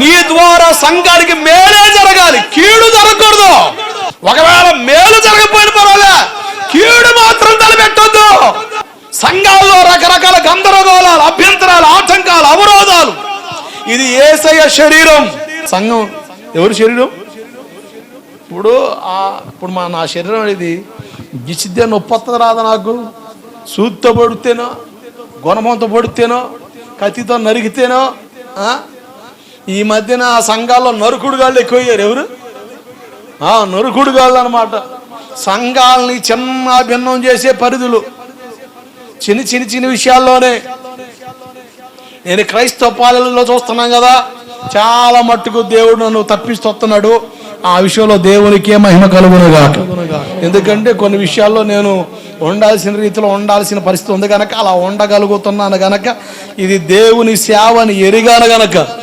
నీ ద్వారా సంఘానికి మేలే జరగాలి. కీడు జరగకూడదు. ఒకవేళ మేలు జరగకపోయిన పర్వాలే. కీడు మాత్రం తలపెట్టొద్దు. సంఘాల్లో రకరకాల గందరగోళాలు అభ్యంతరాలు ఆటంకాలు అవరోధాలు. ఇది ఏసయ్య శరీరం. సంఘం ఎవరి శరీరం? ఇప్పుడు ఆ ఇప్పుడు మా నా శరీరం అనేది గిచ్చిద్దే నొప్పి వస్తుంది రాదా నాకు? సూత్తో పడితేనో గుణమంతో పడితేనో కత్తితో నరికితేనో ఈ మధ్యన ఆ సంఘాల్లో నరుకుడు గాళ్ళు ఎక్కువయ్యారు ఎవరు? ఆ, నరుకుడు గాళ్ళు అనమాట సంఘాలని చిన్న భిన్నం చేసే పరిధులు. చిన్న చిన్న చిన్న విషయాల్లోనే. నేను క్రైస్తవ పాలనలో చూస్తున్నాం కదా చాలా మట్టుకు దేవుడు నన్ను తప్పిస్తున్నాడు ఆ విషయంలో దేవునికే మహిమ కలుగునుగా ఎందుకంటే కొన్ని విషయాల్లో నేను ఉండాల్సిన రీతిలో ఉండాల్సిన పరిస్థితి ఉంది కనుక అలా ఉండగలుగుతున్నాను గనక ఇది దేవుని సేవని ఎరిగాను గనక.